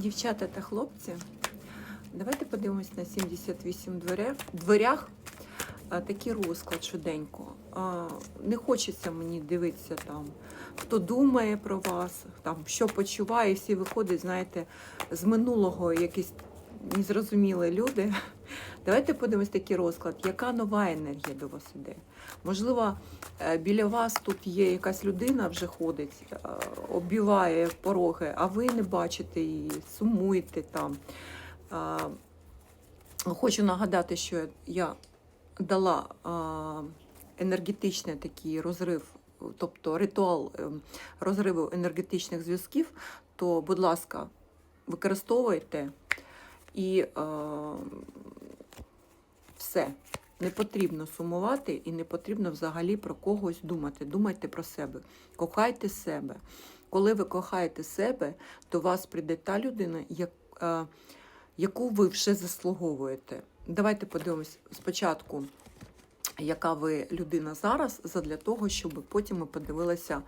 Дівчата та хлопці, давайте подивимось на 78 дверях, дверях такий розклад швиденько. Не хочеться мені дивитися там, хто думає про вас, там, що почуває, всі виходять, знаєте, з минулого якісь незрозумілі люди. Давайте подивимось такий розклад, яка нова енергія до вас іде. Можливо, е, біля вас тут є якась людина, вже ходить, е, оббиває пороги, а ви не бачите її, сумуєте там. Хочу нагадати, що я дала енергетичний такий розрив, тобто ритуал е, розриву енергетичних зв'язків, то, будь ласка, використовуйте і е, все. Не потрібно сумувати і не потрібно взагалі про когось думати. Думайте про себе. Кохайте себе. Коли ви кохаєте себе, до вас прийде та людина, як, е, яку ви вже заслуговуєте. Давайте подивимось спочатку, яка ви людина зараз, задля того, щоб потім ми подивилися,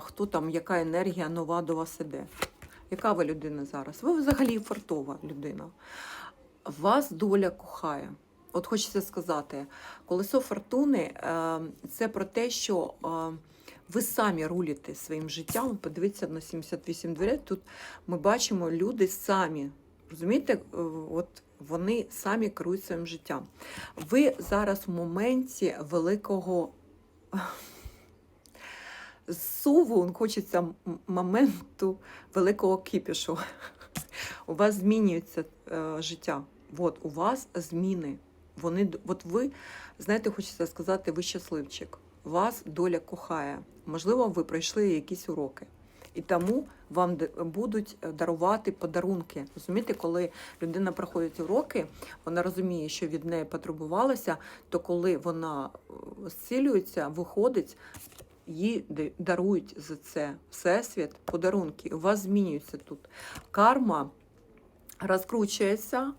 хто там, яка енергія нова до вас іде. Яка ви людина зараз? Ви взагалі фартова людина. Вас доля кохає. От хочеться сказати, колесо фортуни е, це про те, що е, ви самі рулите своїм життям. Подивіться на 78 дверей. Тут ми бачимо, люди самі. Розумієте, Е, от вони самі керують своїм життям. Ви зараз в моменті великого суву, хочеться моменту великого кипішу. У вас змінюється е, життя. От у вас зміни. Вони от ви, знаєте, хочеться сказати, ви щасливчик. Вас доля кохає. Можливо, ви пройшли якісь уроки. І тому вам будуть е, дарувати подарунки. Розумієте, коли людина проходить уроки, вона розуміє, що від неї потребувалося, то коли вона е, зцілюється, виходить, їй дарують за це всесвіт подарунки. У вас змінюється тут карма. Розкручується,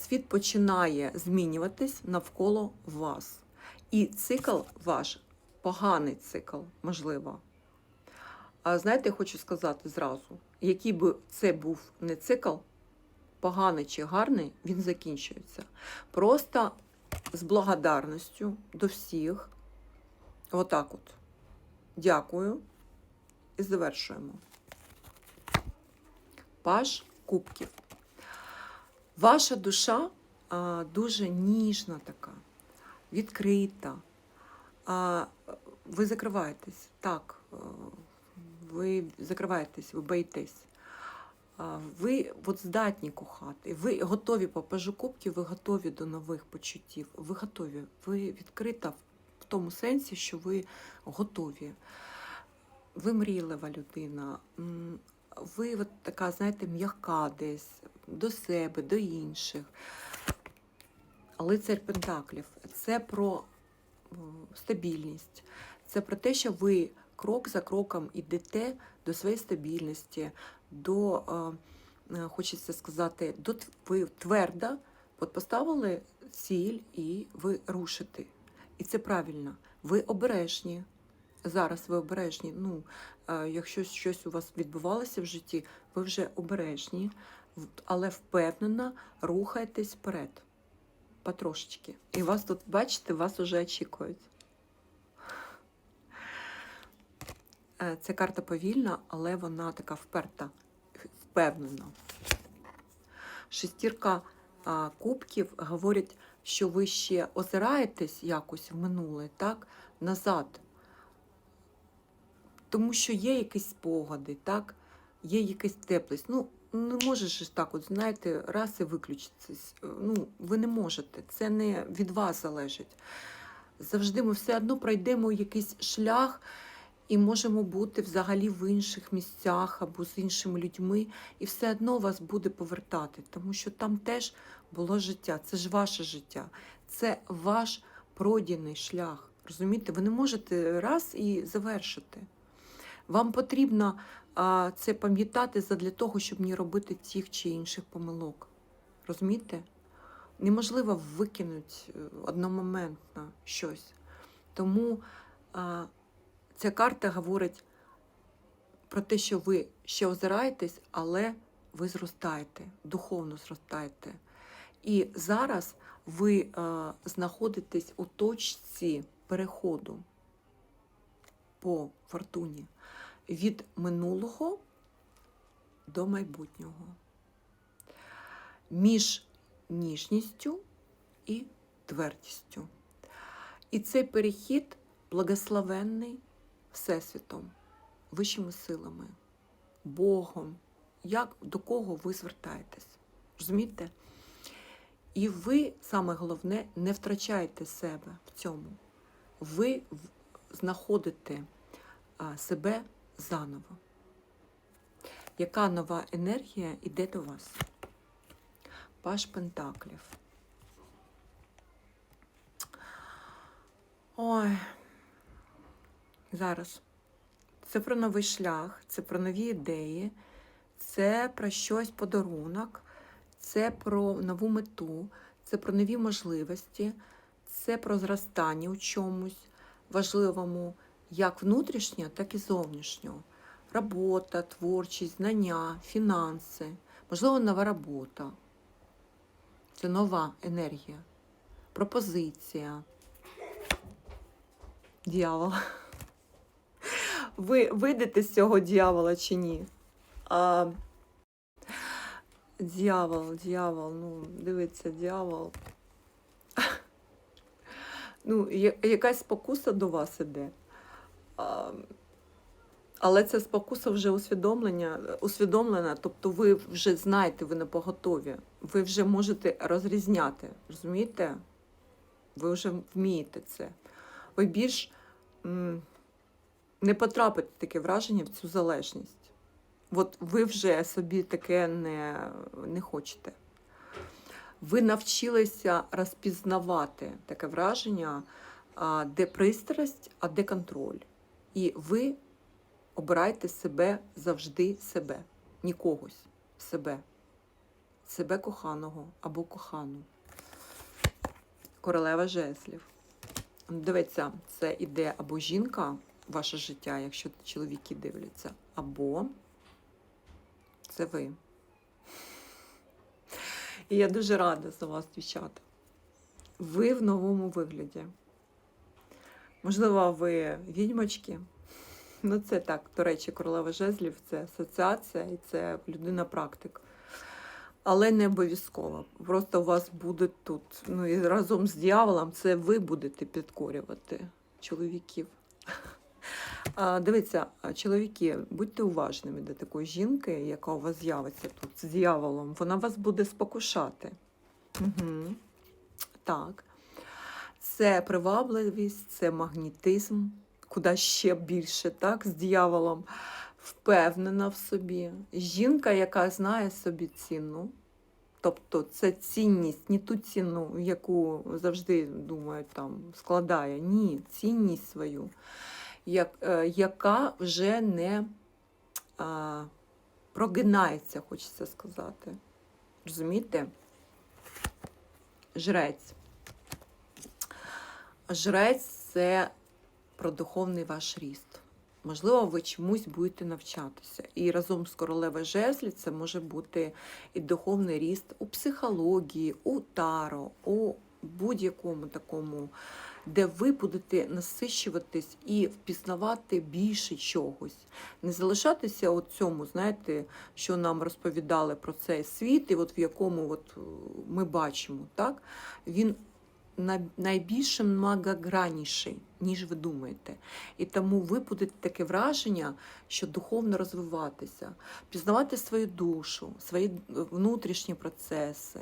світ починає змінюватись навколо вас. І цикл ваш поганий цикл, можливо. А знаєте, я хочу сказати зразу, який би це був не цикл, поганий чи гарний, він закінчується. Просто з благодарністю до всіх. Отак от. Дякую. І завершуємо. Паш кубків. Ваша душа а, дуже ніжна така, відкрита. А, ви закриваєтесь. Так, ви закриваєтесь, ви боїтесь. Ви от здатні кохати, ви готові по пажу кубків, ви готові до нових почуттів. Ви готові, ви відкрита тому сенсі, що ви готові. Ви мрійлива людина. Ви от така, знаєте, м'яка десь до себе, до інших. Лицар Пентаклів це про стабільність, це про те, що ви крок за кроком йдете до своєї стабільності, до, е, е, хочеться сказати, до ви твердо поставили ціль і ви рушите. І це правильно. Ви обережні. Зараз ви обережні. Ну, е, якщо щось у вас відбувалося в житті, ви вже обережні, але впевнено рухаєтесь вперед. Потрошечки. І вас тут, бачите, вас вже очікують. Е, Це карта повільна, але вона така вперта, впевнена. Шестірка кубків говорить, що ви ще озираєтесь якось в минуле, так, назад. Тому що є якісь спогади, так, є якась теплість. Ну, не можеш так, от, знаєте, раз і виключитись. Ну, ви не можете. Це не від вас залежить. Завжди ми все одно пройдемо якийсь шлях і можемо бути взагалі в інших місцях або з іншими людьми, і все одно вас буде повертати, тому що там теж було життя. Це ж ваше життя, це ваш пройдений шлях. Розумієте, ви не можете раз і завершити. Вам потрібно а, це пам'ятати задля того, щоб не робити тих чи інших помилок. Розумієте? Неможливо викинути е, одномоментно щось. Тому а, ця карта говорить про те, що ви ще озираєтесь, але ви зростаєте, духовно зростаєте. І зараз ви е, знаходитесь у точці переходу по фортуні від минулого до майбутнього. Між ніжністю і твердістю. І цей перехід благословенний Всесвітом, вищими силами, Богом, як до кого ви звертаєтесь. Розумієте? І ви, саме головне, не втрачаєте себе в цьому. Ви знаходите себе заново. Яка нова енергія йде до вас? Паш Пентаклів. Ой. Зараз. Це про новий шлях, це про нові ідеї, це про щось подарунок, це про нову мету, це про нові можливості, це про зростання у чомусь важливому, як внутрішньо, так і зовнішньо. Робота, творчість, знання, фінанси, можливо, нова робота. Це нова енергія, пропозиція. Дьявол. Ви вийдете з цього дьявола чи ні? А, дьявол, дьявол, ну, дивіться, дьявол. Ну, якась спокуса до вас іде. А, але це спокуса вже усвідомлення, усвідомлена, тобто ви вже знаєте, ви не поготові. Ви вже можете розрізняти, розумієте? Ви вже вмієте це. Ви більш м, не потрапите таке враження в цю залежність. От ви вже собі таке не, не хочете. Ви навчилися розпізнавати таке враження, де пристрасть, а де контроль. І ви обирайте себе завжди себе, ні когось, себе, себе коханого або кохану. Королева жезлів. Дивіться, це іде або жінка, ваше життя, якщо чоловіки дивляться, або це ви. І я дуже рада за вас, дівчата. Ви в новому вигляді. Можливо, ви відьмочки. Ну, це так, до речі, королева жезлів це асоціація і це людина-практик. Але не обов'язково. Просто у вас буде тут. Ну і разом з дьяволом це ви будете підкорювати чоловіків. А, Дивіться, чоловіки, будьте уважними до такої жінки, яка у вас з'явиться тут з дьяволом. Вона вас буде спокушати. Угу. Так. Це привабливість, це магнітизм, куди ще більше, так, з дьяволом. Впевнена в собі. Жінка, яка знає собі ціну. Тобто це цінність, не ту ціну, яку завжди думають, там складає. Ні, цінність свою, яка вже не а, прогинається, хочеться сказати. Розумієте? Жрець. Жрець це про духовний ваш ріст. Можливо, ви чомусь будете навчатися. І разом з королевою жезлі це може бути і духовний ріст у психології, у таро, у будь-якому такому, де ви будете насищуватись і впізнавати більше чогось. Не залишатися у цьому, знаєте, що нам розповідали про цей світ, і от в якому от е, ми бачимо, так? Він на- найбільш многогранніший, ніж ви думаєте. І тому ви будете таке враження, що духовно розвиватися, пізнавати свою душу, свої е, внутрішні процеси,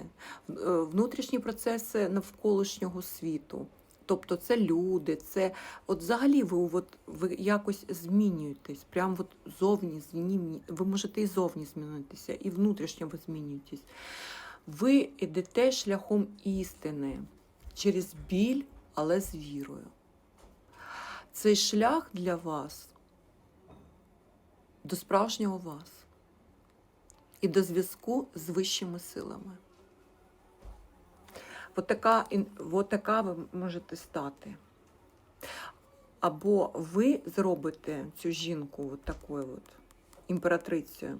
е, внутрішні процеси навколишнього світу. Тобто це люди, це от взагалі ви, от, ви якось змінюєтесь, прям от зовні зміні, ви можете і зовні змінитися, і внутрішньо ви змінюєтесь. Ви йдете шляхом істини через біль, але з вірою. Цей шлях для вас до справжнього вас і до зв'язку з вищими силами. От така, от така ви можете стати. Або ви зробите цю жінку от такою от імператрицею,